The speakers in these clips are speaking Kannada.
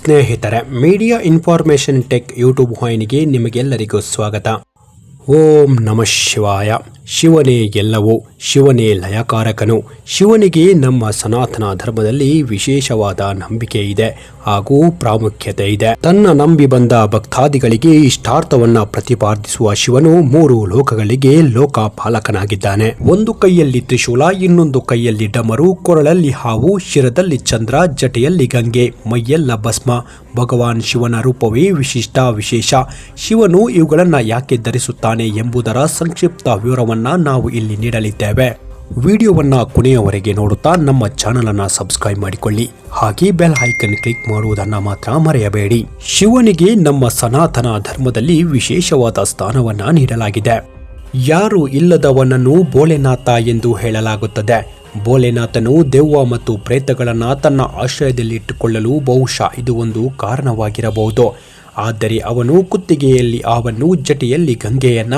ಸ್ನೇಹಿತರೆ ಮೀಡಿಯಾ ಇನ್ಫಾರ್ಮೇಷನ್ ಟೆಕ್ ಯೂಟ್ಯೂಬ್ ವಾಹಿನಿಗೆ ನಿಮಗೆಲ್ಲರಿಗೂ ಸ್ವಾಗತ. ಓಂ ನಮಃ ಶಿವಾಯ. ಶಿವನೇ ಎಲ್ಲವೂ, ಶಿವನೇ ಲಯಕಾರಕನು. ಶಿವನಿಗೆ ನಮ್ಮ ಸನಾತನ ಧರ್ಮದಲ್ಲಿ ವಿಶೇಷವಾದ ನಂಬಿಕೆ ಇದೆ, ಹಾಗೂ ಪ್ರಾಮುಖ್ಯತೆ ಇದೆ. ತನ್ನ ನಂಬಿ ಬಂದ ಭಕ್ತಾದಿಗಳಿಗೆ ಇಷ್ಟಾರ್ಥವನ್ನ ಪ್ರತಿಪಾದಿಸುವ ಶಿವನು ಮೂರು ಲೋಕಗಳಿಗೆ ಲೋಕಪಾಲಕನಾಗಿದ್ದಾನೆ. ಒಂದು ಕೈಯಲ್ಲಿ ತ್ರಿಶೂಲ, ಇನ್ನೊಂದು ಕೈಯಲ್ಲಿ ಡಮರು, ಕೊರಳಲ್ಲಿ ಹಾವು, ಶಿರದಲ್ಲಿ ಚಂದ್ರ, ಜಟೆಯಲ್ಲಿ ಗಂಗೆ, ಮೈಯೆಲ್ಲ ಭಸ್ಮ. ಭಗವಾನ್ ಶಿವನ ರೂಪವೇ ವಿಶಿಷ್ಟ ವಿಶೇಷ. ಶಿವನು ಇವುಗಳನ್ನ ಯಾಕೆ ಧರಿಸುತ್ತಾನೆ ಎಂಬುದರ ಸಂಕ್ಷಿಪ್ತ ವಿವರವನ್ನ ನಾವು ಇಲ್ಲಿ ನೀಡಲಿದ್ದೇವೆ. ವಿಡಿಯೋವನ್ನು ಕೊನೆಯವರೆಗೆ ನೋಡುತ್ತಾ ನಮ್ಮ ಚಾನಲನ್ನು ಸಬ್ಸ್ಕ್ರೈಬ್ ಮಾಡಿಕೊಳ್ಳಿ. ಹಾಗೆ ಬೆಲ್ ಐಕನ್ ಕ್ಲಿಕ್ ಮಾಡುವುದನ್ನು ಮಾತ್ರ ಮರೆಯಬೇಡಿ. ಶಿವನಿಗೆ ನಮ್ಮ ಸನಾತನ ಧರ್ಮದಲ್ಲಿ ವಿಶೇಷವಾದ ಸ್ಥಾನವನ್ನ ನೀಡಲಾಗಿದೆ. ಯಾರು ಇಲ್ಲದವನನ್ನು ಬೋಲೆನಾಥ ಎಂದು ಹೇಳಲಾಗುತ್ತದೆ. ಬೋಲೆನಾಥನು ದೆವ್ವ ಮತ್ತು ಪ್ರೇತಗಳನ್ನು ತನ್ನ ಆಶ್ರಯದಲ್ಲಿಟ್ಟುಕೊಳ್ಳಲು ಬಹುಶಃ ಇದು ಒಂದು ಕಾರಣವಾಗಿರಬಹುದು. ಆದರೆ ಅವನು ಕುತ್ತಿಗೆಯಲ್ಲಿ ಆವನ್ನು ಜಟೆಯಲ್ಲಿ ಗಂಗೆಯನ್ನ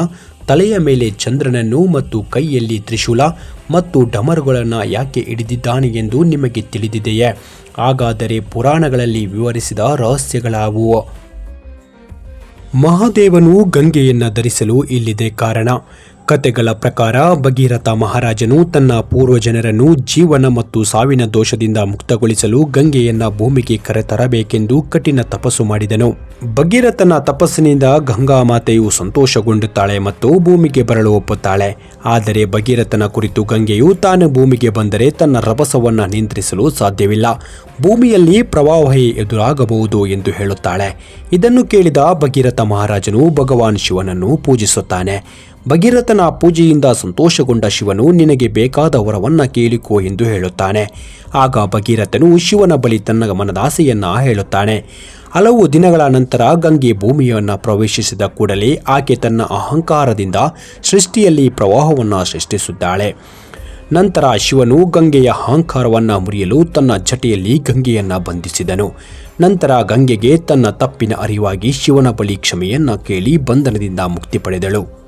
ತಲೆಯ ಮೇಲೆ ಚಂದ್ರನನ್ನು ಮತ್ತು ಕೈಯಲ್ಲಿ ತ್ರಿಶೂಲ ಮತ್ತು ಡಮರುಗಳನ್ನು ಯಾಕೆ ಹಿಡಿದಿದ್ದಾನೆ ಎಂದು ನಿಮಗೆ ತಿಳಿದಿದೆಯೇ? ಹಾಗಾದರೆ ಪುರಾಣಗಳಲ್ಲಿ ವಿವರಿಸಿದ ರಹಸ್ಯಗಳಾವುವು? ಮಹಾದೇವನು ಗಂಗೆಯನ್ನು ಧರಿಸಲು ಇಲ್ಲಿದೆ ಕಾರಣ. ಕತೆಗಳ ಪ್ರಕಾರ ಭಗೀರಥ ಮಹಾರಾಜನು ತನ್ನ ಪೂರ್ವಜನರನ್ನು ಜೀವನ ಮತ್ತು ಸಾವಿನ ದೋಷದಿಂದ ಮುಕ್ತಗೊಳಿಸಲು ಗಂಗೆಯನ್ನ ಭೂಮಿಗೆ ಕರೆತರಬೇಕೆಂದು ಕಠಿಣ ತಪಸ್ಸು ಮಾಡಿದನು. ಭಗೀರಥನ ತಪಸ್ಸಿನಿಂದ ಗಂಗಾ ಮಾತೆಯು ಸಂತೋಷಗೊಂಡುತ್ತಾಳೆ ಮತ್ತು ಭೂಮಿಗೆ ಬರಲು ಒಪ್ಪುತ್ತಾಳೆ. ಆದರೆ ಭಗೀರಥನ ಕುರಿತು ಗಂಗೆಯು ತಾನು ಭೂಮಿಗೆ ಬಂದರೆ ತನ್ನ ರಭಸವನ್ನು ನಿಯಂತ್ರಿಸಲು ಸಾಧ್ಯವಿಲ್ಲ. ಭೂಮಿಯಲ್ಲಿ ಪ್ರವಾಹ ಎದುರಾಗಬಹುದು ಎಂದು ಹೇಳುತ್ತಾಳೆ. ಇದನ್ನು ಕೇಳಿದ ಭಗೀರಥ ಮಹಾರಾಜನು ಭಗವಾನ್ ಶಿವನನ್ನು ಪೂಜಿಸುತ್ತಾನೆ. ಭಗೀರಥನ ಪೂಜೆಯಿಂದ ಸಂತೋಷಗೊಂಡ ಶಿವನು, ನಿನಗೆ ಬೇಕಾದ ವರವನ್ನ ಕೇಳಿಕೋ ಎಂದು ಹೇಳುತ್ತಾನೆ. ಆಗ ಭಗೀರಥನು ಶಿವನ ಬಳಿ ತನ್ನ ಮನದಾಸೆಯನ್ನ ಹೇಳುತ್ತಾನೆ. ಹಲವು ದಿನಗಳ ನಂತರ ಗಂಗೆ ಭೂಮಿಯನ್ನು ಪ್ರವೇಶಿಸಿದ ಕೂಡಲೇ ಆಕೆ ತನ್ನ ಅಹಂಕಾರದಿಂದ ಸೃಷ್ಟಿಯಲ್ಲಿ ಪ್ರವಾಹವನ್ನು ಸೃಷ್ಟಿಸುತ್ತಾಳೆ. ನಂತರ ಶಿವನು ಗಂಗೆಯ ಅಹಂಕಾರವನ್ನು ಮುರಿಯಲು ತನ್ನ ಜಟೆಯಲ್ಲಿ ಗಂಗೆಯನ್ನು ಬಂಧಿಸಿದನು. ನಂತರ ಗಂಗೆಗೆ ತನ್ನ ತಪ್ಪಿನ ಅರಿವಾಗಿ ಶಿವನ ಬಳಿ ಕ್ಷಮೆಯನ್ನು ಕೇಳಿ ಬಂಧನದಿಂದ ಮುಕ್ತಿ ಪಡೆದಳು.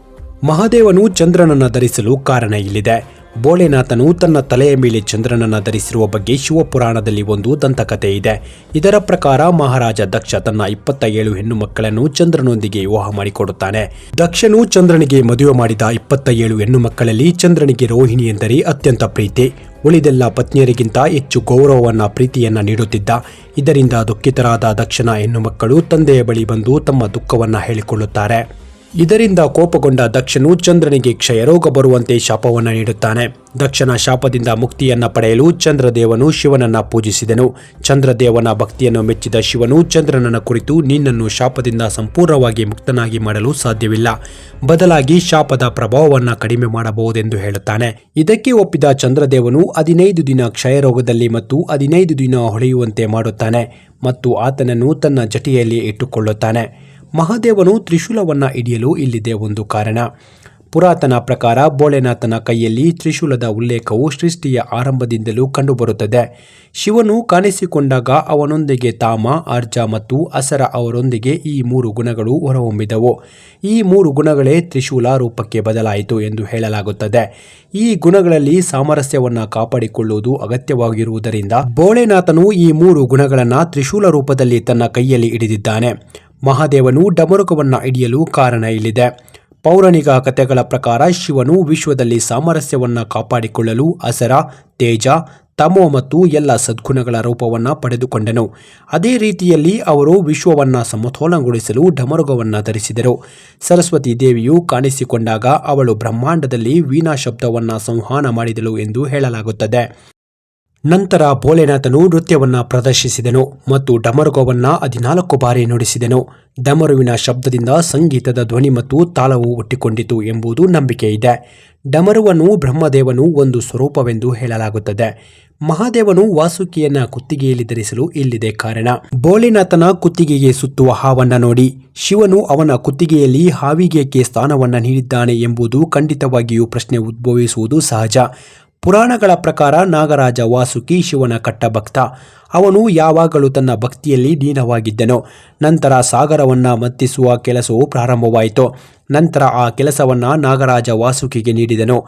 ಮಹಾದೇವನು ಚಂದ್ರನನ್ನ ಧರಿಸಲು ಕಾರಣ ಇಲ್ಲಿದೆ. ಬೋಳೆನಾಥನು ತನ್ನ ತಲೆಯ ಮೇಲೆ ಚಂದ್ರನನ್ನ ಧರಿಸಿರುವ ಬಗ್ಗೆ ಶಿವಪುರಾಣದಲ್ಲಿ ಒಂದು ದಂತಕಥೆ ಇದೆ. ಇದರ ಪ್ರಕಾರ ಮಹಾರಾಜ ದಕ್ಷ ತನ್ನ ಇಪ್ಪತ್ತ ಏಳು ಹೆಣ್ಣು ಮಕ್ಕಳನ್ನು ಚಂದ್ರನೊಂದಿಗೆ ವಿವಾಹ ಮಾಡಿಕೊಡುತ್ತಾನೆ. ದಕ್ಷನು ಚಂದ್ರನಿಗೆ ಮದುವೆ ಮಾಡಿದ ಇಪ್ಪತ್ತ ಏಳು ಹೆಣ್ಣು ಮಕ್ಕಳಲ್ಲಿ ಚಂದ್ರನಿಗೆ ರೋಹಿಣಿ ಎಂದರೆ ಅತ್ಯಂತ ಪ್ರೀತಿ. ಉಳಿದೆಲ್ಲ ಪತ್ನಿಯರಿಗಿಂತ ಹೆಚ್ಚು ಗೌರವವನ್ನ ಪ್ರೀತಿಯನ್ನ ನೀಡುತ್ತಿದ್ದ. ಇದರಿಂದ ದುಃಖಿತರಾದ ದಕ್ಷನ ಹೆಣ್ಣು ಮಕ್ಕಳು ತಂದೆಯ ಬಳಿ ಬಂದು ತಮ್ಮ ದುಃಖವನ್ನ ಹೇಳಿಕೊಳ್ಳುತ್ತಾರೆ. ಇದರಿಂದ ಕೋಪಗೊಂಡ ದಕ್ಷನು ಚಂದ್ರನಿಗೆ ಕ್ಷಯರೋಗ ಬರುವಂತೆ ಶಾಪವನ್ನು ನೀಡುತ್ತಾನೆ. ದಕ್ಷನ ಶಾಪದಿಂದ ಮುಕ್ತಿಯನ್ನ ಪಡೆಯಲು ಚಂದ್ರದೇವನು ಶಿವನನ್ನ ಪೂಜಿಸಿದನು. ಚಂದ್ರದೇವನ ಭಕ್ತಿಯನ್ನು ಮೆಚ್ಚಿದ ಶಿವನು ಚಂದ್ರನನ್ನ ಕುರಿತು ನಿನ್ನನ್ನು ಶಾಪದಿಂದ ಸಂಪೂರ್ಣವಾಗಿ ಮುಕ್ತನಾಗಿ ಮಾಡಲು ಸಾಧ್ಯವಿಲ್ಲ. ಬದಲಾಗಿ ಶಾಪದ ಪ್ರಭಾವವನ್ನು ಕಡಿಮೆ ಮಾಡಬಹುದೆಂದು ಹೇಳುತ್ತಾನೆ. ಇದಕ್ಕೆ ಒಪ್ಪಿದ ಚಂದ್ರದೇವನು ಹದಿನೈದು ದಿನ ಕ್ಷಯರೋಗದಲ್ಲಿ ಮತ್ತು ಹದಿನೈದು ದಿನ ಹೊಳೆಯುವಂತೆ ಮಾಡುತ್ತಾನೆ ಮತ್ತು ಆತನನ್ನು ತನ್ನ ಜಟಿಯಲ್ಲಿ ಇಟ್ಟುಕೊಳ್ಳುತ್ತಾನೆ. ಮಹಾದೇವನು ತ್ರಿಶೂಲವನ್ನು ಹಿಡಿಯಲು ಇಲ್ಲಿದೆ ಒಂದು ಕಾರಣ. ಪುರಾತನ ಪ್ರಕಾರ ಬೋಳೆನಾಥನ ಕೈಯಲ್ಲಿ ತ್ರಿಶೂಲದ ಉಲ್ಲೇಖವು ಸೃಷ್ಟಿಯ ಆರಂಭದಿಂದಲೂ ಕಂಡುಬರುತ್ತದೆ. ಶಿವನು ಕಾಣಿಸಿಕೊಂಡಾಗ ಅವನೊಂದಿಗೆ ತಾಮ, ಅರ್ಜ ಮತ್ತು ಅಸರ ಅವರೊಂದಿಗೆ ಈ ಮೂರು ಗುಣಗಳು ಹೊರಹೊಮ್ಮಿದವು. ಈ ಮೂರು ಗುಣಗಳೇ ತ್ರಿಶೂಲ ರೂಪಕ್ಕೆ ಬದಲಾಯಿತು ಎಂದು ಹೇಳಲಾಗುತ್ತದೆ. ಈ ಗುಣಗಳಲ್ಲಿ ಸಾಮರಸ್ಯವನ್ನು ಕಾಪಾಡಿಕೊಳ್ಳುವುದು ಅಗತ್ಯವಾಗಿರುವುದರಿಂದ ಬೋಳೆನಾಥನು ಈ ಮೂರು ಗುಣಗಳನ್ನು ತ್ರಿಶೂಲ ರೂಪದಲ್ಲಿ ತನ್ನ ಕೈಯಲ್ಲಿ ಹಿಡಿದಿದ್ದಾನೆ. ಮಹಾದೇವನು ಡಮರುಕವನ್ನು ಹಿಡಿಯಲು ಕಾರಣ ಇಲ್ಲಿದೆ. ಪೌರಾಣಿಕ ಕಥೆಗಳ ಪ್ರಕಾರ ಶಿವನು ವಿಶ್ವದಲ್ಲಿ ಸಾಮರಸ್ಯವನ್ನು ಕಾಪಾಡಿಕೊಳ್ಳಲು ಅಸರ, ತೇಜ, ತಮೋ ಮತ್ತು ಎಲ್ಲ ಸದ್ಗುಣಗಳ ರೂಪವನ್ನು ಪಡೆದುಕೊಂಡನು. ಅದೇ ರೀತಿಯಲ್ಲಿ ಅವರು ವಿಶ್ವವನ್ನು ಸಮತೋಲನಗೊಳಿಸಲು ಡಮರುಗವನ್ನು ಧರಿಸಿದರು. ಸರಸ್ವತಿ ದೇವಿಯು ಕಾಣಿಸಿಕೊಂಡಾಗ ಅವಳು ಬ್ರಹ್ಮಾಂಡದಲ್ಲಿ ವೀಣಾ ಶಬ್ದವನ್ನು ಸಂವಹನ ಮಾಡಿದಳು ಎಂದು ಹೇಳಲಾಗುತ್ತದೆ. ನಂತರ ಭೋಲೆನಾಥನು ನೃತ್ಯವನ್ನ ಪ್ರದರ್ಶಿಸಿದನು ಮತ್ತು ಡಮರುಗವನ್ನ ಹದಿನಾಲ್ಕು ಬಾರಿ ನುಡಿಸಿದನು. ಡಮರುವಿನ ಶಬ್ದದಿಂದ ಸಂಗೀತದ ಧ್ವನಿ ಮತ್ತು ತಾಳವು ಒಟ್ಟಿಕೊಂಡಿತು ಎಂಬುದು ನಂಬಿಕೆ ಇದೆ ಡಮರುವನ್ನು ಬ್ರಹ್ಮದೇವನು ಒಂದು ಸ್ವರೂಪವೆಂದು ಹೇಳಲಾಗುತ್ತದೆ. ಮಹಾದೇವನು ವಾಸುಕಿಯನ್ನ ಕುತ್ತಿಗೆಯಲ್ಲಿ ಧರಿಸಲು ಇಲ್ಲಿದೆ ಕಾರಣ. ಭೋಲೆನಾಥನ ಕುತ್ತಿಗೆಗೆ ಸುತ್ತುವ ಹಾವನ್ನ ನೋಡಿ. ಶಿವನು ಅವನ ಕುತ್ತಿಗೆಯಲ್ಲಿ ಹಾವಿಗೆಕ್ಕೆ ಸ್ಥಾನವನ್ನ ನೀಡಿದ್ದಾನೆ ಎಂಬುದು ಖಂಡಿತವಾಗಿಯೂ ಪ್ರಶ್ನೆ ಉದ್ಭವಿಸುವುದು ಸಹಜ. ಪುರಾಣಗಳ ಪ್ರಕಾರ ನಾಗರಾಜ ವಾಸುಕಿ ಶಿವನ ಕಟ್ಟಭಕ್ತ. ಅವನು ಯಾವಾಗಲೂ ತನ್ನ ಭಕ್ತಿಯಲ್ಲಿ ಲೀನವಾಗಿದ್ದನು ನಂತರ ಸಾಗರವನ್ನು ಮತ್ತಿಸುವ ಕೆಲಸವು ಪ್ರಾರಂಭವಾಯಿತು. ನಂತರ ಆ ಕೆಲಸವನ್ನು ನಾಗರಾಜ ವಾಸುಕಿಗೆ ನೀಡಿದನು.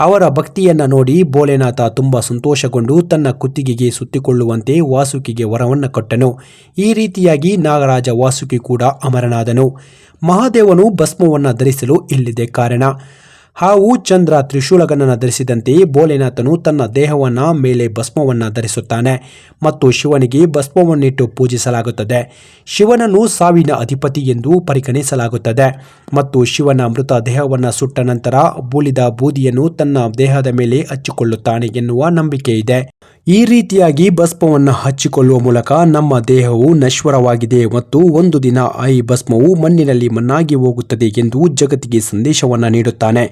ಅವರ ಭಕ್ತಿಯನ್ನು ನೋಡಿ ಭೋಲೆನಾಥ ತುಂಬ ಸಂತೋಷಗೊಂಡು ತನ್ನ ಕುತ್ತಿಗೆಗೆ ಸುತ್ತಿಕೊಳ್ಳುವಂತೆ ವಾಸುಕಿಗೆ ವರವನ್ನು ಕೊಟ್ಟನು. ಈ ರೀತಿಯಾಗಿ ನಾಗರಾಜ ವಾಸುಕಿ ಕೂಡ ಅಮರನಾದನು. ಮಹಾದೇವನು ಭಸ್ಮವನ್ನು ಧರಿಸಲು ಇಲ್ಲಿದೆ ಕಾರಣ. ಹಾವು ಚಂದ್ರ ತ್ರಿಶೂಲಗನನ್ನು ಧರಿಸಿದಂತೆ ಭೋಲೆನಾಥನು ತನ್ನ ದೇಹವನ್ನ ಮೇಲೆ ಭಸ್ಮವನ್ನ ಧರಿಸುತ್ತಾನೆ ಮತ್ತು ಶಿವನಿಗೆ ಭಸ್ಮವನ್ನಿಟ್ಟು ಪೂಜಿಸಲಾಗುತ್ತದೆ. ಶಿವನನ್ನು ಸಾವಿನ ಅಧಿಪತಿ ಎಂದು ಪರಿಗಣಿಸಲಾಗುತ್ತದೆ ಮತ್ತು ಶಿವನ ಮೃತ ದೇಹವನ್ನು ಸುಟ್ಟ ನಂತರ ಬೂಲಿದ ಬೂದಿಯನ್ನು ತನ್ನ ದೇಹದ ಮೇಲೆ ಹಚ್ಚಿಕೊಳ್ಳುತ್ತಾನೆ ಎನ್ನುವ ನಂಬಿಕೆ ಇದೆ ಈ ರೀತಿಯಾಗಿ ಭಸ್ಮವನ್ನು ಹಚ್ಚಿಕೊಳ್ಳುವ ಮೂಲಕ ನಮ್ಮ ದೇಹವು ನಶ್ವರವಾಗಿದೆ ಮತ್ತು ಒಂದು ದಿನ ಈ ಭಸ್ಮವು ಮಣ್ಣಿನಲ್ಲಿ ಮಣ್ಣಾಗಿ ಹೋಗುತ್ತದೆ ಎಂದು ಜಗತ್ತಿಗೆ ಸಂದೇಶವನ್ನು ನೀಡುತ್ತಾನೆ.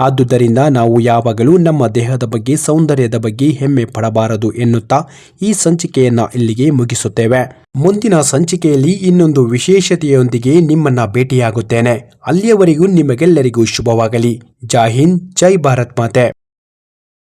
ಆದುದರಿಂದ ನಾವು ಯಾವಾಗಲೂ ನಮ್ಮ ದೇಹದ ಬಗ್ಗೆ, ಸೌಂದರ್ಯದ ಬಗ್ಗೆ ಹೆಮ್ಮೆ ಪಡಬಾರದು ಎನ್ನುತ್ತಾ ಈ ಸಂಚಿಕೆಯನ್ನ ಇಲ್ಲಿಗೆ ಮುಗಿಸುತ್ತೇವೆ. ಮುಂದಿನ ಸಂಚಿಕೆಯಲ್ಲಿ ಇನ್ನೊಂದು ವಿಶೇಷತೆಯೊಂದಿಗೆ ನಿಮ್ಮನ್ನ ಭೇಟಿಯಾಗುತ್ತೇನೆ. ಅಲ್ಲಿಯವರೆಗೂ ನಿಮಗೆಲ್ಲರಿಗೂ ಶುಭವಾಗಲಿ. ಜೈ ಹಿಂದ್, ಜೈ ಭಾರತ್ ಮಾತೆ.